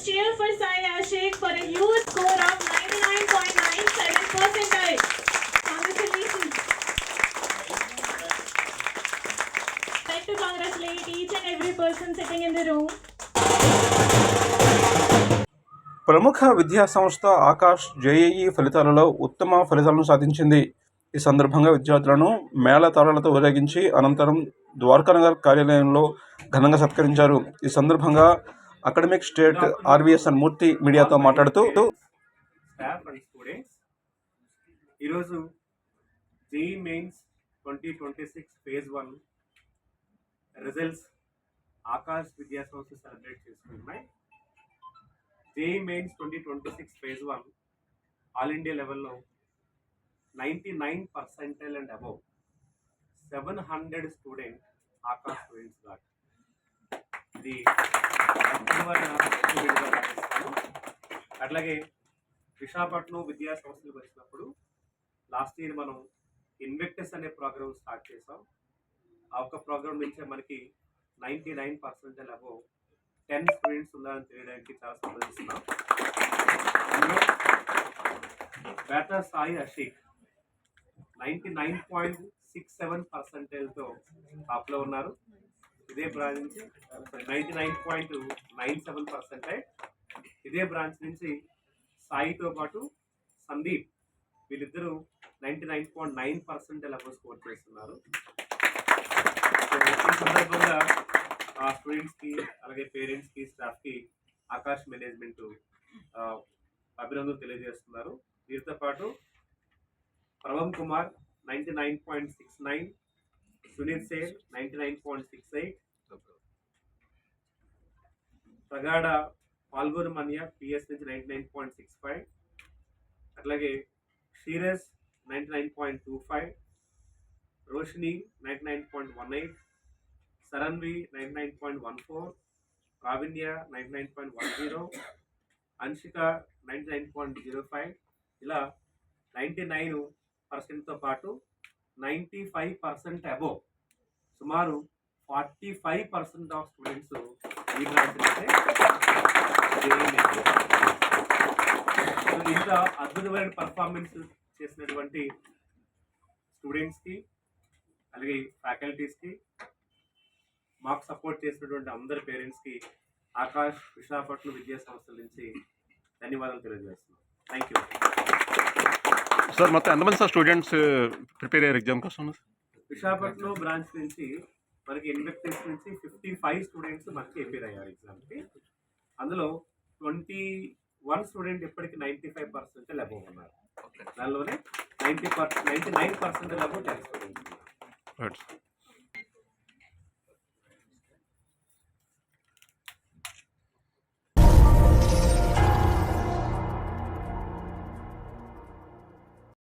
Let's cheer for Sai Ashik for a huge score of 99.97 percentile. Congratulations. I'd like to congratulate each and every person sitting in the room. ప్రముఖ విద్యా సంస్థ Akash JEE ఫలితాలలో ఉత్తమ ఫలితాలను సాధించింది ఈ సందర్భంగా విద్యార్థులను మేళతాళాలతో ఊరేగించి అనంతరం ద్వారకానగర్ కార్యాలయంలో ఘనంగా సత్కరించారు ఈ సందర్భంగా అకాడమిక్ స్టేట్ ఆర్వీఎస్ఎన్ మూర్తి మీడియాతో మాట్లాడుతూ స్టాఫ్ స్టూడెంట్స్ ఈరోజు JEE mains twenty twenty six phase one results Aakash విద్యా సంస్థ సెలబ్రేట్ చేసుకున్నాయి JEE mains twenty twenty six phase one all India లెవెల్లో ninety nine percentile and above seven hundred student Aakash స్టూడెంట్స్గా ఇది అద్భుతమైన అట్లాగే విశాఖపట్నం విద్యా సంస్థలకు వచ్చినప్పుడు లాస్ట్ ఇయర్ మనం ఇన్వెక్టస్ అనే ప్రోగ్రామ్ స్టార్ట్ చేసాం ఆ ఒక్క ప్రోగ్రామ్ నుంచే మనకి ninety nine percent above ten students ఉన్నారని తెలియడానికి చాలా సంబంధిస్తున్నాం అందులో Sai Ashik ninety nine point six seven పర్సెంటేజ్తో టాప్లో ఉన్నారు. ఇదే బ్రాంచ్ నుంచి ninety nine point nine seven percentage ఇదే బ్రాంచ్ నుంచి సాయితో పాటు సందీప్ వీళ్ళిద్దరూ ninety nine point nine percent level score చేస్తున్నారు. ఈ సందర్భంగా ఆ స్టూడెంట్స్కి అలాగే పేరెంట్స్కి స్టాఫ్కి ఆకాష్ మేనేజ్మెంట్ అభినందనలు తెలియజేస్తున్నారు. వీరితో పాటు Pravam Kumar ninety nine point six nine Sunil Sen ninety nine point six eight. ప్రగాఢ పాల్గొని మనియా పిఎస్ నుంచి ninety nine point six five. అట్లాగే Shiras ninety nine point two five. Roshini ninety nine point one eight. Saranvi ninety nine point one four. Kavinya ninety nine point one zero. Anshika ninety nine point zero five. ఇలా ninety nine పర్సెంట్తో పాటు ninety five percent above. సుమారు forty five percent of students ఈ branch ఇంత అద్భుతమైన performance చేసినటువంటి స్టూడెంట్స్కి అలాగే ఫ్యాకల్టీస్కి మాకు సపోర్ట్ చేసినటువంటి అందరి పేరెంట్స్కి ఆకాష్ విశాఖపట్నం విద్యా సంస్థల నుంచి ధన్యవాదాలు తెలియజేస్తున్నాం. థ్యాంక్ యూ సార్ మొత్తం ఎంతమంది సార్ స్టూడెంట్స్ ప్రిపేర్ అయ్యారు? ఎగ్జామ్ కోసం? విశాఖపట్నం బ్రాంచ్ నుంచి మనకి ఇన్వెక్టెన్స్ నుంచి ఫిఫ్టీ ఫైవ్ స్టూడెంట్స్ మనకి అపేర్ అయ్యారు ఎగ్జామ్కి అందులో ట్వంటీ వన్ స్టూడెంట్ ఇప్పటికి నైంటీ ఫైవ్ పర్సెంట్ లెబో ఉన్నారు దానిలోనే ninety percent ninety nine percent above ten students